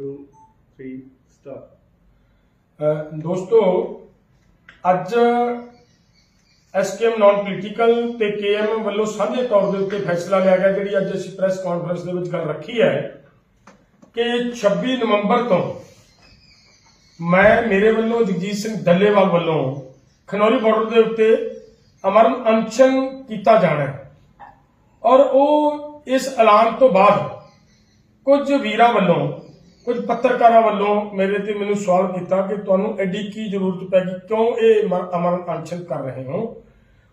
2 3 start ਅਹ ਦੋਸਤੋ, ਅੱਜ SKM non political ਤੇ ਕੇਐਮ ਵੱਲੋਂ ਸਾਂਝੇ ਤੌਰ ਦੇ ਉੱਤੇ ਫੈਸਲਾ ਲਿਆ ਗਿਆ, ਜਿਹੜੀ ਅੱਜ ਅਸੀਂ ਪ੍ਰੈਸ ਕਾਨਫਰੰਸ ਦੇ ਵਿੱਚ ਗੱਲ ਰੱਖੀ ਹੈ ਕਿ 26 ਨਵੰਬਰ ਤੋਂ ਮੈਂ, ਮੇਰੇ ਵੱਲੋਂ ਜਗਜੀਤ ਸਿੰਘ ਡੱਲੇਵਾਲ ਵੱਲੋਂ ਖਨੌਰੀ ਬਾਰਡਰ ਦੇ ਉੱਤੇ ਅਮਰਨ ਅਨਸ਼ਨ ਕੀਤਾ ਜਾਣਾ ਹੈ। ਔਰ ਉਹ ਇਸ ਐਲਾਨ ਤੋਂ ਬਾਅਦ ਕੁਝ ਵੀਰਾਂ ਵੱਲੋਂ ਕੁਝ ਪੱਤਰਕਾਰਾਂ ਵੱਲੋਂ ਮੇਰੇ ਤੇ ਮੈਨੂੰ ਸਵਾਲ ਕੀਤਾ ਕਿ ਤੁਹਾਨੂੰ ਐਡੀ ਕੀ ਜ਼ਰੂਰਤ ਪੈ ਗਈ? ਕਿਉਂ ਇਹ ਮ- ਅਨਸ਼ਨ ਕਰ ਰਹੇ ਹੋ?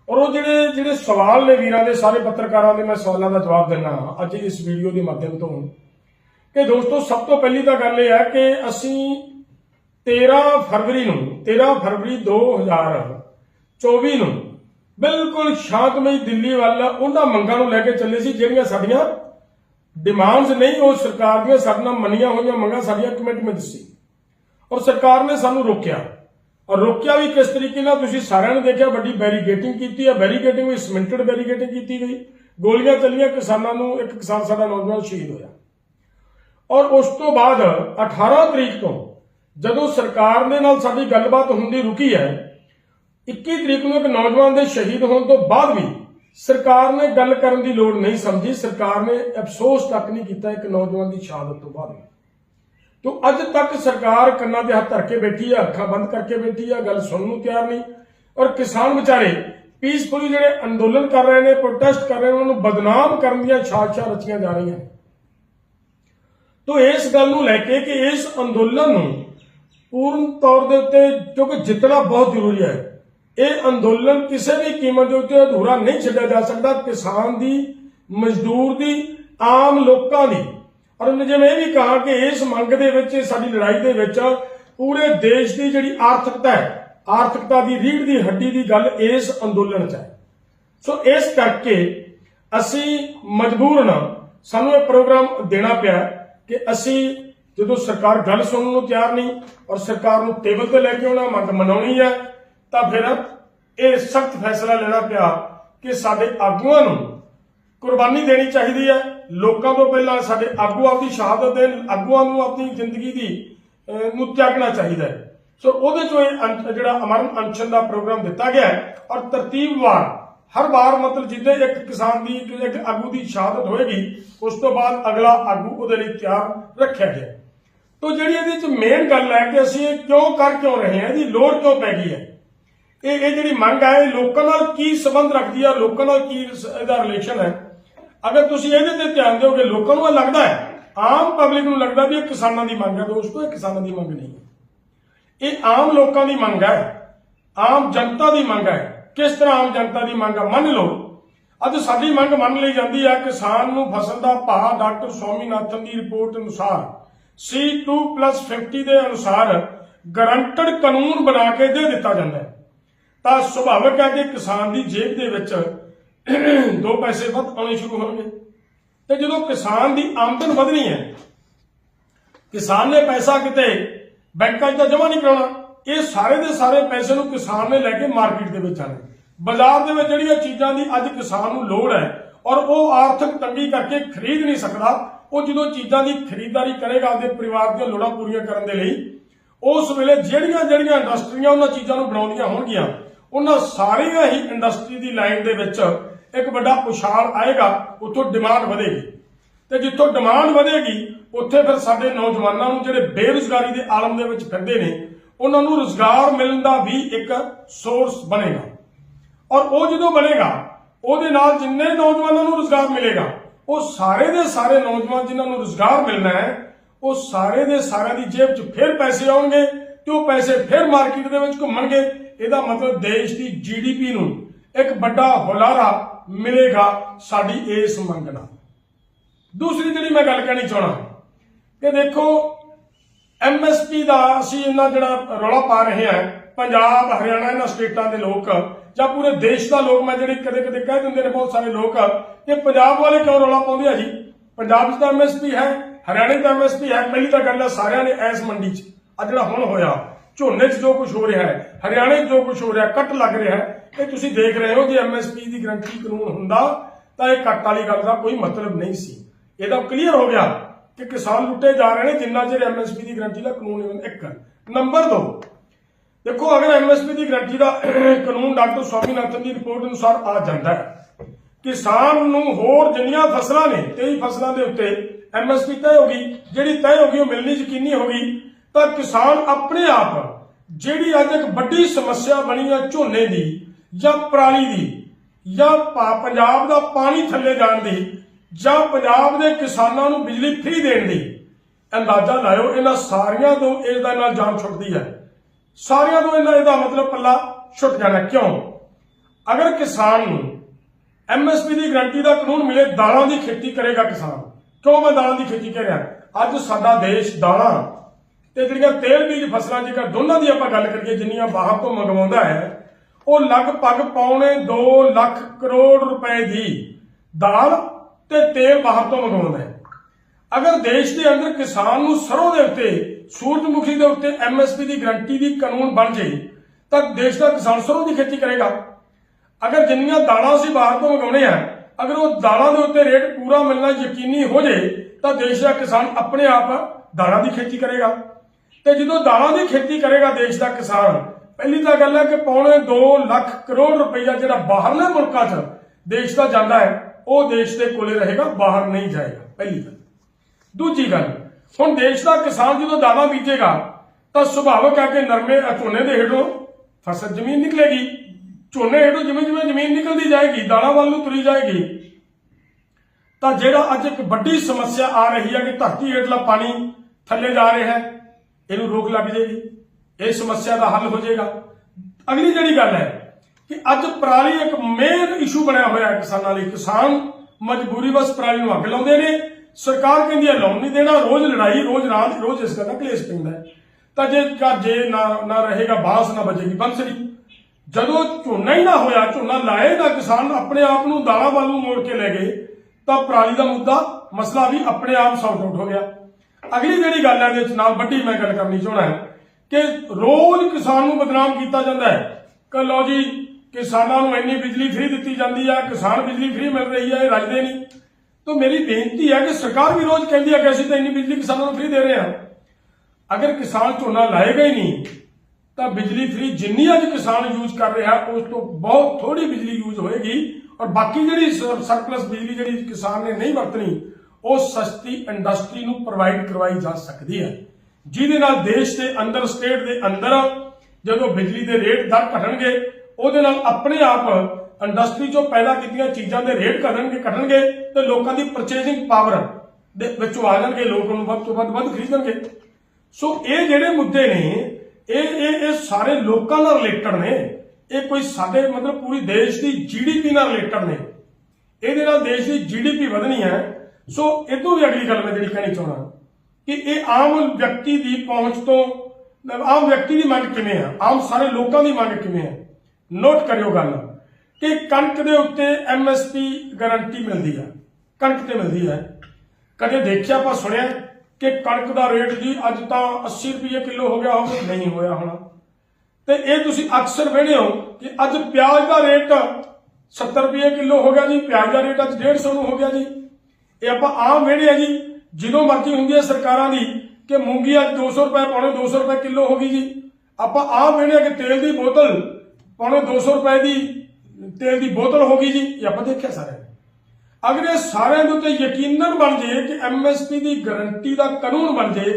ਔਰ ਉਹ ਜਿਹੜੇ ਜਿਹੜੇ ਸਵਾਲ ਨੇ ਵੀਰਾਂ ਦੇ, ਸਾਰੇ ਪੱਤਰਕਾਰਾਂ ਦੇ, ਮੈਂ ਸਵਾਲਾਂ ਦਾ ਜਵਾਬ ਦਿੰਦਾ ਹਾਂ ਅੱਜ ਇਸ ਵੀਡੀਓ ਦੇ ਮਾਧਿਅਮ ਤੋਂ। ਕਿ ਦੋਸਤੋ, ਸਭ ਤੋਂ ਪਹਿਲੀ ਤਾਂ ਗੱਲ ਇਹ ਹੈ ਕਿ ਅਸੀਂ 13 ਫਰਵਰੀ ਨੂੰ 13 ਫਰਵਰੀ 2024 ਨੂੰ ਬਿਲਕੁਲ ਸ਼ਾਂਤਮਈ ਦਿੱਲੀ ਵੱਲ ਉਹਨਾਂ ਮੰਗਾਂ ਨੂੰ ਲੈ ਕੇ ਚੱਲੇ ਸੀ, ਜਿਹੜੀਆਂ ਸਾਡੀਆਂ ਡਿਮਾਂਡਸ ਨਹੀਂ, ਉਹ ਸਰਕਾਰ ਦੀਆਂ ਸਾਡੇ ਨਾਲ ਮੰਨੀਆਂ ਹੋਈਆਂ ਮੰਗਾਂ ਸਾਡੀਆਂ ਕਮਿਟਮੈਂਟ ਸੀ ਔਰ ਸਰਕਾਰ ਨੇ ਸਾਨੂੰ ਰੋਕਿਆ। ਔਰ ਰੋਕਿਆ ਵੀ ਕਿਸ ਤਰੀਕੇ ਨਾਲ ਤੁਸੀਂ ਸਾਰਿਆਂ ਨੇ ਦੇਖਿਆ, ਵੱਡੀ ਬੈਰੀਗੇਟਿੰਗ ਕੀਤੀ ਹੈ। ਬੈਰੀਗੇਟਿੰਗ ਵੀ ਸਿਮੈਂਟਡ ਬੈਰੀਗੇਟਿੰਗ ਕੀਤੀ ਗਈ। ਗੋਲੀਆਂ ਚੱਲੀਆਂ, ਕਿਸਾਨਾਂ ਨੂੰ, ਇੱਕ ਕਿਸਾਨ ਸਾਡਾ ਨੌਜਵਾਨ ਸ਼ਹੀਦ ਹੋਇਆ। ਔਰ ਉਸ ਤੋਂ ਬਾਅਦ 18 ਤਰੀਕ ਤੋਂ ਜਦੋਂ ਸਰਕਾਰ ਦੇ ਨਾਲ ਸਾਡੀ ਗੱਲਬਾਤ ਹੁੰਦੀ ਰੁਕੀ ਹੈ 21 ਤਰੀਕ ਨੂੰ ਇੱਕ ਨੌਜਵਾਨ ਦੇ ਸ਼ਹੀਦ ਹੋਣ ਤੋਂ ਬਾਅਦ ਵੀ ਸਰਕਾਰ ਨੇ ਗੱਲ ਕਰਨ ਦੀ ਲੋੜ ਨਹੀਂ ਸਮਝੀ। ਸਰਕਾਰ ਨੇ ਅਫਸੋਸ ਤੱਕ ਨਹੀਂ ਕੀਤਾ ਇੱਕ ਨੌਜਵਾਨ ਦੀ ਸ਼ਹਾਦਤ ਤੋਂ ਬਾਅਦ ਵੀ। ਤੋ ਅੱਜ ਤੱਕ ਸਰਕਾਰ ਕੰਨਾਂ ਤੇ ਹੱਥ ਧਰ ਕੇ ਬੈਠੀ ਆ, ਅੱਖਾਂ ਬੰਦ ਕਰਕੇ ਬੈਠੀ ਆ, ਗੱਲ ਸੁਣਨ ਨੂੰ ਤਿਆਰ ਨਹੀਂ। ਔਰ ਕਿਸਾਨ ਵਿਚਾਰੇ ਪੀਸਫੁਲੀ ਜਿਹੜੇ ਅੰਦੋਲਨ ਕਰ ਰਹੇ ਨੇ ਪ੍ਰੋਟੈਸਟ ਕਰ ਰਹੇ ਨੇ, ਉਹਨਾਂ ਨੂੰ ਬਦਨਾਮ ਕਰਨ ਦੀਆਂ ਸਾਜ਼ਿਸ਼ਾਂ ਰਚੀਆਂ ਜਾ ਰਹੀਆਂ। ਨੇ ਤੋ ਇਸ ਗੱਲ ਨੂੰ ਲੈ ਕੇ ਕਿ ਇਸ ਅੰਦੋਲਨ ਨੂੰ ਪੂਰਨ ਤੌਰ ਦੇ ਉੱਤੇ ਕਿਉਂਕਿ ਜਿੱਤਣਾ ਬਹੁਤ ਜ਼ਰੂਰੀ ਹੈ। ਇਹ ਅੰਦੋਲਨ ਕਿਸੇ ਵੀ ਕੀਮਤ ਦੇ ਉੱਤੇ ਅਧੂਰਾ ਨਹੀਂ ਛੱਡਿਆ ਜਾ ਸਕਦਾ। ਕਿਸਾਨ ਦੀ, ਮਜ਼ਦੂਰ ਦੀ, ਆਮ ਲੋਕਾਂ ਦੀ। ਔਰ ਉਹਨੇ ਜਿਵੇਂ ਇਹ ਵੀ ਕਹਾ ਕਿ ਇਸ ਮੰਗ ਦੇ ਵਿੱਚ, ਸਾਡੀ ਲੜਾਈ ਦੇ ਵਿੱਚ ਪੂਰੇ ਦੇਸ਼ ਦੀ ਜਿਹੜੀ ਆਰਥਿਕਤਾ ਹੈ, ਆਰਥਿਕਤਾ ਦੀ ਰੀੜ ਦੀ ਹੱਡੀ ਦੀ ਗੱਲ ਇਸ ਅੰਦੋਲਨ 'ਚ ਹੈ। ਸੋ ਇਸ ਕਰਕੇ ਅਸੀਂ ਮਜਬੂਰਨ ਸਾਨੂੰ ਇਹ ਪ੍ਰੋਗਰਾਮ ਦੇਣਾ ਪਿਆ ਕਿ ਅਸੀਂ ਜਦੋਂ ਸਰਕਾਰ ਗੱਲ ਸੁਣਨ ਨੂੰ ਤਿਆਰ ਨਹੀਂ ਔਰ ਸਰਕਾਰ ਨੂੰ ਟੇਬਲ ਤੇ ਲੈ ਕੇ ਆਉਣਾ, ਮੰਗ ਮਨਾਉਣੀ ਹੈ, ਤਾਂ ਫਿਰ ਇਹ ਸਖਤ ਫੈਸਲਾ ਲੈਣਾ ਪਿਆ ਕਿ ਸਾਡੇ ਆਗੂਆਂ ਨੂੰ ਕੁਰਬਾਨੀ ਦੇਣੀ ਚਾਹੀਦੀ ਹੈ। ਲੋਕਾਂ ਤੋਂ ਪਹਿਲਾਂ ਸਾਡੇ ਆਗੂ ਆਪਦੀ ਸ਼ਹਾਦਤ ਦੇਣ, ਆਗੂਆਂ ਨੂੰ ਆਪਣੀ ਜ਼ਿੰਦਗੀ ਦੀ ਨੂੰ ਤਿਆਗਣਾ ਚਾਹੀਦਾ ਹੈ। ਸੋ ਉਹਦੇ ਚੋਂ ਇਹ ਜਿਹੜਾ ਅਮਰਨ ਅਨਸ਼ਨ ਦਾ ਪ੍ਰੋਗਰਾਮ ਦਿੱਤਾ ਗਿਆ ਹੈ ਔਰ ਤਰਤੀਬਵਾਰ ਹਰ ਵਾਰ ਮਤਲਬ ਜਿੱਦੇ ਇੱਕ ਕਿਸਾਨ ਦੀ, ਇੱਕ ਆਗੂ ਦੀ ਸ਼ਹਾਦਤ ਹੋਏਗੀ, ਉਸ ਤੋਂ ਬਾਅਦ ਅਗਲਾ ਆਗੂ ਉਹਦੇ ਲਈ ਤਿਆਰ ਰੱਖਿਆ ਗਿਆ। ਤੋ ਜਿਹੜੀ ਇਹਦੇ ਵਿੱਚ ਮੇਨ ਗੱਲ ਹੈ ਕਿ ਅਸੀਂ ਇਹ ਕਿਉਂ ਕਰ ਕਿਉਂ ਰਹੇ ਹਾਂ, ਇਹਦੀ ਲੋੜ ਕਿਉਂ ਪੈ ਗਈ ਹੈ? ਇਹ ਇਹ ਜਿਹੜੀ ਮੰਗ ਹੈ, ਇਹ ਲੋਕਾਂ ਨਾਲ ਕੀ ਸੰਬੰਧ ਰੱਖਦੀ ਹੈ ਲੋਕਾਂ ਨਾਲ ਕੀ ਇਹਦਾ ਰਿਲੇਸ਼ਨ ਹੈ? ਅਗਰ ਤੁਸੀਂ ਇਹਦੇ ਤੇ ਧਿਆਨ ਦਿਓਗੇ, ਲੋਕਾਂ ਨੂੰ ਇਹ ਲੱਗਦਾ ਹੈ, ਆਮ ਪਬਲਿਕ ਨੂੰ ਲੱਗਦਾ ਵੀ ਇਹ ਕਿਸਾਨਾਂ ਦੀ ਮੰਗ ਹੈ ਦੋਸਤੋ ਇਹ ਕਿਸਾਨਾਂ ਦੀ ਮੰਗ ਨਹੀਂ ਹੈ। ਇਹ ਆਮ ਲੋਕਾਂ ਦੀ ਮੰਗ ਹੈ, ਆਮ ਜਨਤਾ ਦੀ ਮੰਗ ਹੈ। ਕਿਸ ਤਰ੍ਹਾਂ ਆਮ ਜਨਤਾ ਦੀ ਮੰਗ ਹੈ? ਮੰਨ ਲਓ, ਅੱਜ ਸਾਡੀ ਮੰਗ ਮੰਨ ਲਈ ਜਾਂਦੀ ਹੈ, ਕਿਸਾਨ ਨੂੰ ਫਸਲ ਦਾ ਭਾਅ ਡਾਕਟਰ ਸਵਾਮੀਨਾਥਨ ਦੀ ਰਿਪੋਰਟ ਅਨੁਸਾਰ C2+50 ਦੇ ਅਨੁਸਾਰ ਗਰੰਟਡ ਕਾਨੂੰਨ ਬਣਾ ਕੇ ਦੇ ਦਿੱਤਾ ਜਾਂਦਾ ਹੈ। ਤਾਂ ਸੁਭਾਵਿਕ ਹੈ ਕਿ ਕਿਸਾਨ ਦੀ ਜੇਬ ਦੇ ਵਿੱਚ ਦੋ ਪੈਸੇ ਵੱਧ ਆਉਣੇ ਸ਼ੁਰੂ ਹੋਣਗੇ। ਤੇ ਜਦੋਂ ਕਿਸਾਨ ਦੀ ਆਮਦਨ ਵਧਣੀ ਹੈ, ਕਿਸਾਨ ਨੇ ਪੈਸਾ ਕਿਤੇ ਬੈਂਕਾਂ 'ਚ ਤਾਂ ਜਮ੍ਹਾਂ ਨਹੀਂ ਕਰਾਉਣਾ, ਇਹ ਸਾਰੇ ਦੇ ਸਾਰੇ ਪੈਸੇ ਨੂੰ ਕਿਸਾਨ ਨੇ ਲੈ ਕੇ ਮਾਰਕੀਟ ਦੇ ਵਿੱਚ ਆਣਾ ਬਾਜ਼ਾਰ ਦੇ ਵਿੱਚ ਜਿਹੜੀਆਂ ਚੀਜ਼ਾਂ ਦੀ ਅੱਜ ਕਿਸਾਨ ਨੂੰ ਲੋੜ ਹੈ ਔਰ ਉਹ ਆਰਥਿਕ ਤੰਗੀ ਕਰਕੇ ਖਰੀਦ ਨਹੀਂ ਸਕਦਾ, ਉਹ ਜਦੋਂ ਚੀਜ਼ਾਂ ਦੀ ਖਰੀਦਦਾਰੀ ਕਰੇਗਾ, ਆਪਦੇ ਪਰਿਵਾਰ ਦੀਆਂ ਲੋੜਾਂ ਪੂਰੀਆਂ ਕਰਨ ਦੇ ਲਈ, ਉਸ ਵੇਲੇ ਜਿਹੜੀਆਂ ਜਿਹੜੀਆਂ ਇੰਡਸਟਰੀਆਂ ਉਹਨਾਂ ਚੀਜ਼ਾਂ ਨੂੰ ਬਣਾਉਂਦੀਆਂ ਹੋਣਗੀਆਂ ਉਹਨਾਂ ਸਾਰੀਆਂ ਹੀ ਇੰਡਸਟਰੀ ਦੀ ਲਾਈਨ ਦੇ ਵਿੱਚ ਇੱਕ ਵੱਡਾ ਉਛਾਲ ਆਏਗਾ, ਉੱਥੋਂ ਡਿਮਾਂਡ ਵਧੇਗੀ। ਤੇ ਜਿੱਥੋਂ ਡਿਮਾਂਡ ਵਧੇਗੀ, ਉੱਥੇ ਫਿਰ ਸਾਡੇ ਨੌਜਵਾਨਾਂ ਨੂੰ ਜਿਹੜੇ ਬੇਰੁਜ਼ਗਾਰੀ ਦੇ ਆਲਮ ਦੇ ਵਿੱਚ ਫਿਰਦੇ ਨੇ, ਉਹਨਾਂ ਨੂੰ ਰੁਜ਼ਗਾਰ ਮਿਲਣ ਦਾ ਵੀ ਇੱਕ ਸੋਰਸ ਬਣੇਗਾ। ਔਰ ਉਹ ਜਦੋਂ ਬਣੇਗਾ, ਉਹਦੇ ਨਾਲ ਜਿੰਨੇ ਨੌਜਵਾਨਾਂ ਨੂੰ ਰੁਜ਼ਗਾਰ ਮਿਲੇਗਾ, ਉਹ ਸਾਰੇ ਦੇ ਸਾਰੇ ਨੌਜਵਾਨ ਜਿਨ੍ਹਾਂ ਨੂੰ ਰੁਜ਼ਗਾਰ ਮਿਲਣਾ ਹੈ, ਉਹ ਸਾਰੇ ਦੇ ਸਾਰਿਆਂ ਦੀ ਜੇਬ 'ਚ ਫਿਰ ਪੈਸੇ ਆਉਣਗੇ ਤੇ ਉਹ ਪੈਸੇ ਫਿਰ ਮਾਰਕੀਟ ਦੇ ਵਿੱਚ ਘੁੰਮਣਗੇ। ਇਹਦਾ ਮਤਲਬ ਦੇਸ਼ ਦੀ ਜੀਡੀਪੀ ਨੂੰ ਇੱਕ ਵੱਡਾ ਹੁਲਾਰਾ ਮਿਲੇਗਾ ਸਾਡੀ ਇਸ ਮੰਗ ਨਾਲ। ਦੂਸਰੀ ਜਿਹੜੀ ਮੈਂ ਗੱਲ ਕਹਿਣੀ ਚਾਹਣਾ ਕਿ ਦੇਖੋ ਐਮਐਸਪੀ ਦਾ ਅਸੀਂ ਇਹਨਾਂ ਜਿਹੜਾ ਰੌਲਾ ਪਾ ਰਹੇ ਹਾਂ, ਪੰਜਾਬ, ਹਰਿਆਣਾ, ਇਹਨਾਂ ਸਟੇਟਾਂ ਦੇ ਲੋਕ ਜਾਂ ਪੂਰੇ ਦੇਸ਼ ਦਾ ਲੋਕ, ਮੈਂ ਜਿਹੜੇ ਕਦੇ ਕਦੇ ਕਹਿ ਦਿੰਦੇ ਨੇ ਬਹੁਤ ਸਾਰੇ ਲੋਕ, ਕਿ ਪੰਜਾਬ ਵਾਲੇ ਕਿਉਂ ਰੌਲਾ ਪਾਉਂਦੇ ਆ ਜੀ? ਪੰਜਾਬ 'ਚ ਤਾਂ ਐਮਐਸਪੀ ਹੈ, ਹਰਿਆਣੇ 'ਚ ਤਾਂ ਐਮਐਸਪੀ ਹੈ, ਪਹਿਲੀ ਤਾਂ ਗੱਲ ਹੈ ਸਾਰਿਆਂ ਨੇ ਐਸ ਮੰਡੀ 'ਚ, ਆ ਜਿਹੜਾ ਹੁਣ ਹੋਇਆ। ਝੋਨੇ 'ਚ ਜੋ ਕੁਝ ਹੋ ਰਿਹਾ ਹੈ, ਹਰਿਆਣੇ 'ਚ ਜੋ ਕੁਝ ਹੋ ਰਿਹਾ, ਕੱਟ ਲੱਗ ਰਿਹਾ ਹੈ ਇਹ ਤੁਸੀਂ ਦੇਖ ਰਹੇ ਹੋ ਜੇ ਐਮਐਸਪੀ ਦੀ ਗਰੰਟੀ ਕਾਨੂੰਨ ਹੁੰਦਾ, ਤਾਂ ਇਹ ਕੱਟ ਵਾਲੀ ਗੱਲ ਦਾ ਕੋਈ ਮਤਲਬ ਨਹੀਂ ਸੀ। ਇਹਦਾ ਕਲੀਅਰ ਹੋ ਗਿਆ ਕਿ ਕਿਸਾਨ ਲੁੱਟੇ ਜਾ ਰਹੇ ਨੇ, ਜਿੰਨਾ ਚਿਰ ਐਮਐਸਪੀ ਦੀ ਗਰੰਟੀ ਦਾ ਕਾਨੂੰਨ ਇੱਕ ਨੰਬਰ 2 ਦੇਖੋ, ਅਗਰ ਐਮਐਸਪੀ ਦੀ ਗਰੰਟੀ ਦਾ ਕਾਨੂੰਨ ਡਾਕਟਰ ਸਵਾਮੀਨਾਥਨ ਦੀ ਰਿਪੋਰਟ ਅਨੁਸਾਰ ਆ ਜਾਂਦਾ ਹੈ। ਕਿਸਾਨ ਨੂੰ ਹੋਰ ਜਿੰਨੀਆਂ ਫਸਲਾਂ ਨੇ 23 ਫਸਲਾਂ ਦੇ ਉੱਤੇ ਐਮਐਸਪੀ ਤੈਅ ਹੋ ਗਈ, ਜਿਹੜੀ ਤੈਅ ਹੋ ਗਈ ਉਹ ਮਿਲਣੀ ਯਕੀਨੀ ਹੋ ਗਈ ਤਾਂ ਕਿਸਾਨ ਆਪਣੇ ਆਪ ਜਿਹੜੀ ਅੱਜ ਇੱਕ ਵੱਡੀ ਸਮੱਸਿਆ ਬਣੀ ਹੈ ਝੋਨੇ ਦੀ ਜਾਂ ਪਰਾਲੀ ਦੀ, ਜਾਂ ਪੰਜਾਬ ਦਾ ਪਾਣੀ ਥੱਲੇ ਜਾਣ ਦੀ, ਜਾਂ ਪੰਜਾਬ ਦੇ ਕਿਸਾਨਾਂ ਨੂੰ ਬਿਜਲੀ ਫ੍ਰੀ ਦੇਣ ਦੀ, ਅੰਦਾਜ਼ਾ ਲਾਇਓ ਇਹਨਾਂ ਸਾਰੀਆਂ ਤੋਂ ਇਸ ਦਾ ਨਾਲ ਜਾਨ ਛੁੱਟਦੀ ਹੈ। ਸਾਰਿਆਂ ਤੋਂ ਇਹਨਾਂ ਇਹਦਾ ਮਤਲਬ ਪੱਲਾ ਛੁੱਟ ਜਾਣਾ। ਕਿਉਂ? ਅਗਰ ਕਿਸਾਨ ਨੂੰ ਐਮਐਸਪੀ ਦੀ ਗਰੰਟੀ ਦਾ ਕਾਨੂੰਨ ਮਿਲੇ, ਦਾਲਾਂ ਦੀ ਖੇਤੀ ਕਰੇਗਾ ਕਿਸਾਨ। ਕਿਉਂ ਮੈਂ ਦਾਲਾਂ ਦੀ ਖੇਤੀ ਕਰ ਰਿਹਾ? ਅੱਜ ਸਾਡਾ ਦੇਸ਼ ਦਾਲਾਂ ਤੇ ਜਿਹੜੀਆਂ ਤੇਲ ਬੀਜ ਫਸਲਾਂ ਜੇਕਰ ਦੋਨਾਂ ਦੀ ਆਪਾਂ ਗੱਲ ਕਰੀਏ, ਜਿੰਨੀਆਂ ਬਾਹਰ ਤੋਂ ਮੰਗਵਾਉਂਦਾ ਹੈ, ਉਹ ਲਗਭਗ ਪੌਣੇ 2 ਲੱਖ ਕਰੋੜ ਰੁਪਏ ਦੀ ਦਾਲ ਤੇ ਤੇਲ ਬਾਹਰ ਤੋਂ ਮੰਗਵਾਉਂਦਾ ਹੈ। ਅਗਰ ਦੇਸ਼ ਦੇ ਅੰਦਰ ਕਿਸਾਨ ਨੂੰ ਸਰੋਂ ਦੇ ਉੱਤੇ, ਸੂਰਜਮੁਖੀ ਦੇ ਉੱਤੇ ਐਮਐਸਪੀ ਦੀ ਗਰੰਟੀ ਦੀ ਕਾਨੂੰਨ ਬਣ ਜੇ, ਤਾਂ ਦੇਸ਼ ਦਾ ਕਿਸਾਨ ਸਰੋਂ ਦੀ ਖੇਤੀ ਕਰੇਗਾ। ਅਗਰ ਜਿੰਨੀਆਂ ਦਾਲਾਂ ਅਸੀਂ ਬਾਹਰ ਤੋਂ ਮੰਗਾਉਣੇ ਆ ਅਗਰ ਉਹ ਦਾਲਾਂ ਦੇ ਉੱਤੇ ਰੇਟ ਪੂਰਾ ਮਿਲਣਾ ਯਕੀਨੀ ਹੋ ਜੇ, ਤਾਂ ਦੇਸ਼ ਦਾ ਕਿਸਾਨ ਆਪਣੇ ਆਪ ਦਾਲਾਂ ਦੀ ਖੇਤੀ ਕਰੇਗਾ। ਤੇ ਜਦੋਂ ਦਾਲਾਂ ਦੀ ਖੇਤੀ ਕਰੇਗਾ ਦੇਸ਼ ਦਾ ਕਿਸਾਨ, ਪਹਿਲੀ ਤਾਂ ਗੱਲ ਹੈ ਕਿ ਪੌਣੇ 2 ਲੱਖ ਕਰੋੜ ਰੁਪਈਆ ਜਿਹੜਾ ਬਾਹਰਲੇ ਮੁਲਕਾਂ 'ਚ ਦੇਸ਼ ਦਾ ਜਾਂਦਾ ਹੈ, ਉਹ ਦੇਸ਼ ਦੇ ਕੋਲੇ ਰਹੇਗਾ, ਬਾਹਰ ਨਹੀਂ ਜਾਏਗਾ, ਪਹਿਲੀ ਗੱਲ। ਦੂਜੀ ਗੱਲ, ਹੁਣ ਦੇਸ਼ ਦਾ ਕਿਸਾਨ ਜਦੋਂ ਦਾਣਾ ਬੀਜੇਗਾ, ਤਾਂ ਸੁਭਾਵਕ ਹੈ ਕਿ ਨਰਮੇ ਝੋਨੇ ਦੇ ਹੇਠੋਂ ਫਸਲ ਜ਼ਮੀਨ ਨਿਕਲੇਗੀ। ਝੋਨੇ ਹੇਠੋਂ ਜਿਵੇਂ ਜਿਵੇਂ ਜ਼ਮੀਨ ਨਿਕਲਦੀ ਜਾਏਗੀ ਦਾਣਾ ਵੱਲ ਨੂੰ ਤੁਰੀ ਜਾਏਗੀ। ਤਾਂ ਜਿਹੜਾ ਅੱਜ ਇੱਕ ਵੱਡੀ ਸਮੱਸਿਆ ਆ ਰਹੀ ਹੈ ਕਿ ਧਰਤੀ ਹੇਠਲਾ ਪਾਣੀ ਥੱਲੇ ਜਾ ਰਿਹਾ ਹੈ ਇਹਨੂੰ ਰੋਕ ਲੱਗ ਜਾਏਗੀ ਇਹ ਸਮੱਸਿਆ ਦਾ ਹੱਲ ਹੋ ਜਾਏਗਾ। ਅਗਲੀ ਜਿਹੜੀ ਗੱਲ ਹੈ ਕਿ ਅੱਜ ਪਰਾਲੀ ਇੱਕ ਮੇਨ ਇਸ਼ੂ ਬਣਿਆ ਹੋਇਆ ਹੈ ਕਿਸਾਨਾਂ ਲਈ। ਕਿਸਾਨ ਮਜਬੂਰੀ ਵਸ ਪਰਾਲੀ ਨੂੰ ਅੱਗ ਲਾਉਂਦੇ ਨੇ। ਸਰਕਾਰ ਕਹਿੰਦੀ ਹੈ, ਲਾਉਣ ਨਹੀਂ ਦੇਣਾ। ਰੋਜ਼ ਲੜਾਈ, ਰੋਜ਼ ਰਾਤ, ਰੋਜ਼ ਇਸ ਗੱਲ ਦਾ ਕਲੇਸ਼ ਪੈਂਦਾ ਤਾਂ ਜੇ ਘਰ ਜੇ ਨਾ ਨਾ ਰਹੇਗਾ, ਬਾਂਸ ਨਾ ਬਚੇਗੀ ਬੰਸਰੀ। ਜਦੋਂ ਝੋਨਾ ਹੀ ਨਾ ਹੋਇਆ, ਝੋਨਾ ਲਾਏਗਾ ਕਿਸਾਨ ਆਪਣੇ ਆਪ ਨੂੰ ਦਾਲਾਂ ਵੱਲ ਨੂੰ ਮੋੜ ਕੇ ਲੈ ਗਏ। ਤਾਂ ਪਰਾਲੀ ਦਾ ਮੁੱਦਾ, ਮਸਲਾ ਵੀ ਆਪਣੇ ਆਪ ਸੌਟ ਆਊਟ ਹੋ ਗਿਆ। ਅਗਲੀ ਜਿਹੜੀ ਗੱਲ ਹੈ, ਇਹਦੇ ਨਾਲ ਵੱਡੀ ਮੈਂ ਗੱਲ ਕਰਨੀ ਚਾਹਣਾ ਹੈ ਕਿ ਰੋਜ਼ ਕਿਸਾਨ ਨੂੰ ਬਦਨਾਮ ਕੀਤਾ ਜਾਂਦਾ ਹੈ। ਕਿ ਲਓ ਜੀ, ਕਿਸਾਨਾਂ ਨੂੰ ਇੰਨੀ ਬਿਜਲੀ ਫ੍ਰੀ ਦਿੱਤੀ ਜਾਂਦੀ ਹੈ ਕਿਸਾਨ ਬਿਜਲੀ ਫ੍ਰੀ ਮਿਲ ਰਹੀ ਹੈ ਇਹ ਰੱਜਦੇ ਨਹੀਂ। ਤਾਂ ਮੇਰੀ ਬੇਨਤੀ ਹੈ ਕਿ ਸਰਕਾਰ ਵੀ ਰੋਜ਼ ਕਹਿੰਦੀ ਹੈ ਕਿ ਅਸੀਂ ਤਾਂ ਇੰਨੀ ਬਿਜਲੀ ਕਿਸਾਨਾਂ ਨੂੰ ਫ੍ਰੀ ਦੇ ਰਹੇ ਹਾਂ। ਅਗਰ ਕਿਸਾਨ ਝੋਨਾ ਲਾਏਗਾ ਹੀ ਨਹੀਂ, ਤਾਂ ਬਿਜਲੀ ਫ੍ਰੀ ਜਿੰਨੀ ਅੱਜ ਕਿਸਾਨ ਯੂਜ਼ ਕਰ ਰਿਹਾ, ਉਸ ਤੋਂ ਬਹੁਤ ਥੋੜੀ ਬਿਜਲੀ ਯੂਜ਼ ਹੋਏਗੀ। ਔਰ ਬਾਕੀ ਜਿਹੜੀ ਸਰਪਲਸ ਬਿਜਲੀ ਜਿਹੜੀ ਕਿਸਾਨ ਨੇ ਨਹੀਂ ਵਰਤਣੀ ਉਹ ਸਸਤੀ ਇੰਡਸਟਰੀ ਨੂੰ ਪ੍ਰੋਵਾਈਡ ਕਰਵਾਈ ਜਾ ਸਕਦੀ ਹੈ। ਜਿਹਦੇ ਨਾਲ ਦੇਸ਼ ਦੇ ਅੰਦਰ ਸਟੇਟ ਦੇ ਅੰਦਰ ਜਦੋਂ ਬਿਜਲੀ ਦੇ ਰੇਟ ਦਰ ਘਟਣਗੇ, ਉਹਦੇ ਨਾਲ ਆਪਣੇ ਆਪ ਇੰਡਸਟਰੀ ਚੋਂ ਪੈਦਾ ਕੀਤੀਆਂ ਚੀਜ਼ਾਂ ਦੇ ਰੇਟ ਘਟਣਗੇ ਘਟਣਗੇ, ਤੇ ਲੋਕਾਂ ਦੀ ਪਰਚੇਸਿੰਗ ਪਾਵਰ ਦੇ ਵਿੱਚੋਂ ਆ ਜਾਣਗੇ, ਲੋਕ ਉਹਨੂੰ ਵੱਧ ਤੋਂ ਵੱਧ ਵੱਧ ਖਰੀਦਣਗੇ। ਸੋ ਇਹ ਜਿਹੜੇ ਮੁੱਦੇ ਨੇ, ਇਹ ਇਹ ਇਹ ਸਾਰੇ ਲੋਕਾਂ ਨਾਲ ਰਿਲੇਟਡ ਨੇ। ਇਹ ਕੋਈ ਸਾਡੇ, ਮਤਲਬ ਪੂਰੀ ਦੇਸ਼ ਦੀ ਜੀਡੀਪੀ ਨਾਲ ਰਿਲੇਟਡ ਨੇ। ਇਹਦੇ ਨਾਲ ਦੇਸ਼ ਦੀ ਜੀਡੀਪੀ ਵਧਣੀ ਹੈ। ਸੋ ਇਹ ਤੋਂ ਵੀ ਅਗਲੀ ਗੱਲ ਮੈਂ ਜਿਹੜੀ ਕਹਿਣੀ ਚਾਹੁੰਦਾ ਕਿ ਇਹ ਆਮ ਵਿਅਕਤੀ ਦੀ ਪਹੁੰਚ ਤੋਂ, ਆਮ ਵਿਅਕਤੀ ਦੀ ਮੰਗ ਕਿਵੇਂ ਆ? ਆਮ ਸਾਰੇ ਲੋਕਾਂ ਦੀ ਮੰਗ ਕਿਵੇਂ ਹੈ ਨੋਟ ਕਰਿਓ ਗੱਲ ਕਿ ਕਣਕ ਦੇ ਉੱਤੇ ਐਮਐਸਪੀ ਗਾਰੰਟੀ ਮਿਲਦੀ ਆ। ਕਣਕ ਤੇ ਮਿਲਦੀ ਹੈ ਕਦੇ ਦੇਖਿਆ ਆਪਾਂ, ਸੁਣਿਆ ਕਿ ਕਣਕ ਦਾ ਰੇਟ ਜੀ ਅੱਜ ਤਾਂ 80 ਰੁਪਏ ਕਿਲੋ ਹੋ ਗਿਆ ਹੋਵੇ? ਨਹੀਂ ਹੋਇਆ ਹੋਣਾ। ਤੇ ਇਹ ਤੁਸੀਂ ਅਕਸਰ ਵੇਖਦੇ ਹੋ ਕਿ ਅੱਜ ਪਿਆਜ਼ ਦਾ ਰੇਟ 70 ਰੁਪਏ ਕਿਲੋ ਹੋ ਗਿਆ ਜੀ, ਪਿਆਜ਼ ਦਾ ਰੇਟ ਅੱਜ 150 ਨੂੰ ਹੋ ਗਿਆ ਜੀ। ਇਹ ਆਪਾਂ ਆਮ ਵੇਖਦੇ ਆ ਜੀ, ਜਦੋਂ ਮਰਜ਼ੀ ਹੁੰਦੀ ਹੈ ਸਰਕਾਰਾਂ ਦੀ, ਕਿ ਮੂੰਗੀ ਅੱਜ 200 ਰੁਪਏ, ਪੌਣੇ 200 ਰੁਪਏ ਕਿਲੋ ਹੋ ਗਈ ਜੀ। ਆਪਾਂ ਆਮ ਵੇਖਦੇ ਆ ਕਿ ਤੇਲ ਦੀ ਬੋਤਲ, ਪੌਣੇ 200 ਰੁਪਏ ਦੀ ਤੇਲ ਦੀ ਬੋਤਲ ਹੋ ਗਈ ਜੀ, ਇਹ ਆਪਾਂ ਦੇਖਿਆ ਸਾਰਿਆਂ ਨੇ। ਅਗਰ ਇਹ ਸਾਰਿਆਂ ਦੇ ਉੱਤੇ ਯਕੀਨਨ ਬਣ ਜੇ ਕਿ ਐਮਐਸਪੀ ਦੀ ਗਾਰੰਟੀ ਦਾ ਕਾਨੂੰਨ ਬਣ ਜੇ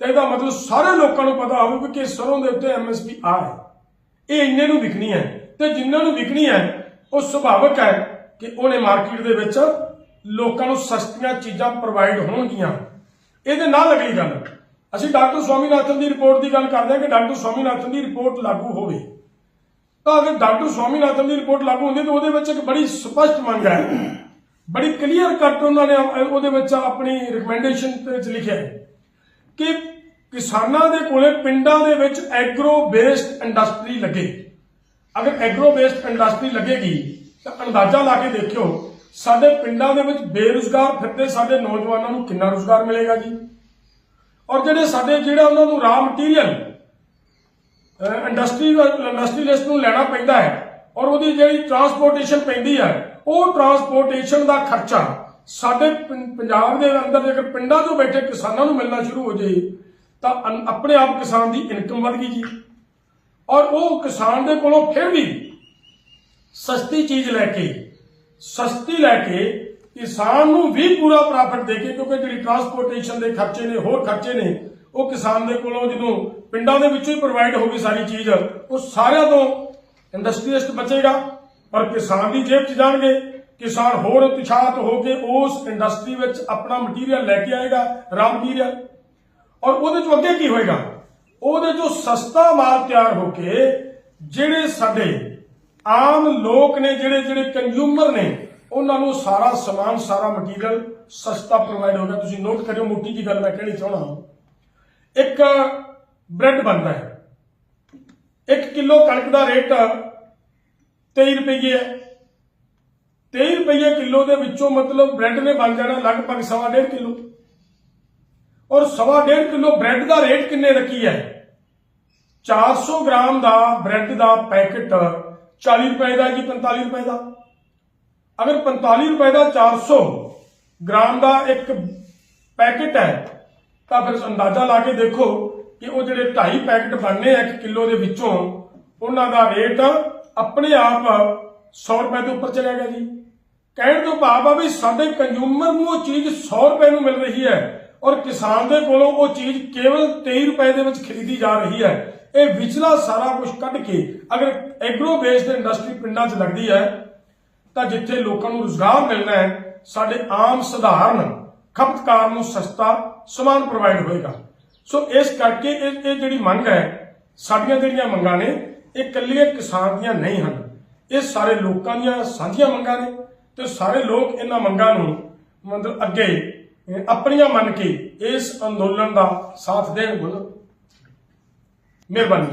ਤਾਂ ਇਹਦਾ ਮਤਲਬ ਸਾਰੇ ਲੋਕਾਂ ਨੂੰ ਪਤਾ ਹੋਊਗਾ ਕਿ ਸਰੋਂ ਦੇ ਉੱਤੇ ਐਮਐਸਪੀ ਆ ਹੈ। ਇਹ ਇੰਨੇ ਨੂੰ ਵਿਕਣੀ ਹੈ ਤੇ ਜਿੰਨਾਂ ਨੂੰ ਵਿਕਣੀ ਹੈ, ਉਹ ਸੁਭਾਵਕ ਹੈ ਕਿ ਉਹਨੇ ਮਾਰਕੀਟ ਦੇ ਵਿੱਚ ਲੋਕਾਂ ਨੂੰ ਸਸਤੀਆਂ ਚੀਜ਼ਾਂ ਪ੍ਰੋਵਾਈਡ ਹੋਣਗੀਆਂ। ਇਹਦੇ ਨਾਲ ਅਗਲੀ ਗੱਲ, ਅਸੀਂ ਡਾਕਟਰ ਸਵਾਮੀਨਾਥਨ ਦੀ ਰਿਪੋਰਟ ਦੀ ਗੱਲ ਕਰਦੇ ਹਾਂ ਕਿ ਡਾਕਟਰ ਸਵਾਮੀਨਾਥਨ ਦੀ ਰਿਪੋਰਟ ਲਾਗੂ ਹੋਵੇ। ਤਾਂ ਅਗਰ ਡਾਕਟਰ ਸਵਾਮੀਨਾਥਨ ਦੀ ਰਿਪੋਰਟ ਲਾਗੂ ਹੁੰਦੀ ਤਾਂ ਉਹਦੇ ਵਿੱਚ ਇੱਕ ਬੜੀ ਸਪਸ਼ਟ ਮੰਗ ਹੈ। ਬੜੀ ਕਲੀਅਰ ਕੱਟ ਉਹਨਾਂ ਨੇ, ਉਹਦੇ ਵਿੱਚ ਆਪਣੀ ਰეკਮੈਂਡੇਸ਼ਨ ਦੇ ਵਿੱਚ ਲਿਖਿਆ ਹੈ ਕਿ ਕਿਸਾਨਾਂ ਦੇ ਕੋਲੇ ਪਿੰਡਾਂ ਦੇ ਵਿੱਚ ਐਗਰੋ ਬੇਸਡ ਇੰਡਸਟਰੀ ਲੱਗੇ। ਅਗਰ ਐਗਰੋ ਬੇਸਡ ਇੰਡਸਟਰੀ ਲੱਗੇਗੀ ਤਾਂ ਅੰਦਾਜ਼ਾ ਲਾ ਕੇ ਦੇਖਿਓ ਸਾਡੇ ਪਿੰਡਾਂ ਦੇ ਵਿੱਚ ਬੇਰੁਜ਼ਗਾਰ ਫਿਰਦੇ ਸਾਡੇ ਨੌਜਵਾਨਾਂ ਨੂੰ ਕਿੰਨਾ ਰੁਜ਼ਗਾਰ ਮਿਲੇਗਾ ਜੀ? ਔਰ ਜਿਹੜੇ ਸਾਡੇ, ਜਿਹੜਾ ਉਹਨਾਂ ਨੂੰ ਰਾ ਮਟੀਰੀਅਲ ਇੰਡਸਟਰੀ ਇੰਡਸਟਰੀਲਿਸਟ ਨੂੰ ਲੈਣਾ ਪੈਂਦਾ ਹੈ ਔਰ ਉਹਦੀ ਜਿਹੜੀ ਟਰਾਂਸਪੋਰਟੇਸ਼ਨ ਪੈਂਦੀ ਹੈ, ਉਹ ਟਰਾਂਸਪੋਰਟੇਸ਼ਨ ਦਾ ਖਰਚਾ ਸਾਡੇ ਪੰ- ਪੰਜਾਬ ਦੇ ਅੰਦਰ ਜੇਕਰ ਪਿੰਡਾਂ ਤੋਂ ਬੈਠੇ ਕਿਸਾਨਾਂ ਨੂੰ ਮਿਲਣਾ ਸ਼ੁਰੂ ਹੋ ਜਾਏ, ਤਾਂ ਅਨ- ਆਪਣੇ ਆਪ ਕਿਸਾਨ ਦੀ ਇਨਕਮ ਵਧ ਗਈ ਜੀ। ਔਰ ਉਹ ਕਿਸਾਨ ਦੇ ਕੋਲੋਂ ਫਿਰ ਵੀ ਸਸਤੀ ਚੀਜ਼ ਲੈ ਕੇ ਸਸਤੀ ਲੈ ਕੇ ਕਿਸਾਨ ਨੂੰ ਵੀ ਪੂਰਾ ਪ੍ਰੋਫਿਟ ਦੇ ਕੇ, ਕਿਉਂਕਿ ਜਿਹੜੀ ਟਰਾਂਸਪੋਰਟੇਸ਼ਨ ਦੇ ਖਰਚੇ ਨੇ, ਹੋਰ ਖਰਚੇ ਨੇ, ਉਹ ਕਿਸਾਨ ਦੇ ਕੋਲੋਂ ਜਦੋਂ ਪਿੰਡਾਂ ਦੇ ਵਿੱਚੋਂ ਹੀ ਪ੍ਰੋਵਾਈਡ ਹੋਗੀ ਸਾਰੀ ਚੀਜ਼, ਉਹ ਸਾਰਿਆਂ ਤੋਂ ਇੰਡਸਟਰੀਲਿਸਟ ਬਚੇਗਾ। ਪਰ ਕਿਸਾਨ ਦੀ ਜੇਬ 'ਚ ਜਾਣਗੇ, ਕਿਸਾਨ ਹੋਰ ਉਤਸ਼ਾਹਤ ਹੋ ਕੇ ਉਸ ਇੰਡਸਟਰੀ ਵਿੱਚ ਆਪਣਾ ਮਟੀਰੀਅਲ ਲੈ ਕੇ ਆਏਗਾ ਰਾ ਮਟੀਰੀਅਲ ਔਰ ਉਹਦੇ ਚੋਂ ਅੱਗੇ ਕੀ ਹੋਏਗਾ? ਉਹਦੇ ਚੋਂ ਸਸਤਾ ਮਾਲ ਤਿਆਰ ਹੋ ਕੇ, ਜਿਹੜੇ ਸਾਡੇ ਆਮ ਲੋਕ ਨੇ ਜਿਹੜੇ ਜਿਹੜੇ ਕੰਜ਼ਿਊਮਰ ਨੇ, ਉਹਨਾਂ ਨੂੰ ਸਾਰਾ ਸਮਾਨ, ਸਾਰਾ ਮਟੀਰੀਅਲ ਸਸਤਾ ਪ੍ਰੋਵਾਈਡ ਹੋਗਾ ਤੁਸੀਂ ਨੋਟ ਕਰਿਓ, ਮੋਟੀ ਜੀ ਗੱਲ ਮੈਂ ਕਹਿਣੀ ਚਾਹਣਾ ਇੱਕ ਬ੍ਰੈਡ ਬਣਦਾ ਹੈ। 1 ਕਿਲੋ ਕਣਕ ਦਾ ਰੇਟ 23 ਰੁਪਏ ਹੈ। 23 ਰੁਪਏ ਕਿਲੋ ਦੇ ਵਿੱਚੋਂ ਮਤਲਬ ਬ੍ਰੈਡ ਨੇ ਬਣ ਜਾਣਾ ਲਗਭਗ ਸਵਾ ਡੇਢ ਕਿਲੋ। ਔਰ ਸਵਾ ਡੇਢ ਕਿਲੋ ਬ੍ਰੈਡ ਦਾ ਰੇਟ ਕਿੰਨੇ ਰੱਖੀ ਹੈ? 400 ਗ੍ਰਾਮ ਦਾ ਬ੍ਰੈਡ ਦਾ ਪੈਕੇਟ 40 ਰੁਪਏ ਦਾ ਜੀ 45 ਰੁਪਏ ਦਾ ਅਗਰ 45 ਰੁਪਏ ਦਾ 400 ਗ੍ਰਾਮ ਦਾ ਇੱਕ ਪੈਕੇਟ ਹੈ ਤਾਂ ਫਿਰ ਅੰਦਾਜ਼ਾ ਲਾ ਕੇ ਦੇਖੋ ਕਿ ਉਹ ਜਿਹੜੇ 2.5 ਪੈਕੇਟ ਬਣਨੇ ਆ 1 ਕਿਲੋ ਦੇ ਵਿੱਚੋਂ ਉਹਨਾਂ ਦਾ ਰੇਟ ਆਪਣੇ ਆਪ 100 ਰੁਪਏ ਤੋਂ ਉੱਪਰ ਚਲਿਆ ਗਿਆ ਜੀ ਕਹਿਣ ਤੋਂ ਭਾਵ ਆ ਵੀ ਸਾਡੇ ਕੰਜ਼ੂਮਰ ਨੂੰ ਉਹ ਚੀਜ਼ 100 ਰੁਪਏ ਨੂੰ ਮਿਲ ਰਹੀ ਹੈ ਔਰ ਕਿਸਾਨ ਦੇ ਕੋਲੋਂ ਉਹ ਚੀਜ਼ ਕੇਵਲ 23 ਰੁਪਏ ਦੇ ਵਿੱਚ ਖਰੀਦੀ ਜਾ ਰਹੀ ਹੈ ਇਹ ਵਿਚਲਾ ਸਾਰਾ ਕੁਝ ਕੱਢ ਕੇ ਅਗਰ ਐਗਰੋ ਬੇਸਡ ਇੰਡਸਟਰੀ ਪਿੰਡਾਂ 'ਚ ਲੱਗਦੀ ਹੈ, ਤਾਂ ਜਿੱਥੇ ਲੋਕਾਂ ਨੂੰ ਰੁਜ਼ਗਾਰ ਮਿਲਣਾ ਹੈ, ਸਾਡੇ ਆਮ ਸਧਾਰਨ ਖਪਤਕਾਰ ਨੂੰ ਸਸਤਾ ਸਮਾਨ ਪ੍ਰੋਵਾਈਡ ਹੋਏਗਾ। ਸੋ ਇਸ ਕਰਕੇ ਇਹ ਇਹ ਜਿਹੜੀ ਮੰਗ ਹੈ, ਸਾਡੀਆਂ ਜਿਹੜੀਆਂ ਮੰਗਾਂ ਨੇ, ਇਹ ਇਕੱਲੀਆਂ ਕਿਸਾਨ ਦੀਆਂ ਨਹੀਂ ਹਨ। ਇਹ ਸਾਰੇ ਲੋਕਾਂ ਦੀਆਂ ਸਾਂਝੀਆਂ ਮੰਗਾਂ ਨੇ ਤੇ ਸਾਰੇ ਲੋਕ ਇਹਨਾਂ ਮੰਗਾਂ ਨੂੰ ਮਤਲਬ ਅੱਗੇ ਆਪਣੀਆਂ ਮੰਨ ਕੇ ਇਸ ਅੰਦੋਲਨ ਦਾ ਸਾਥ ਦੇਣ ਬੋਲੋ ਮਿਹਰਬਾਨੀ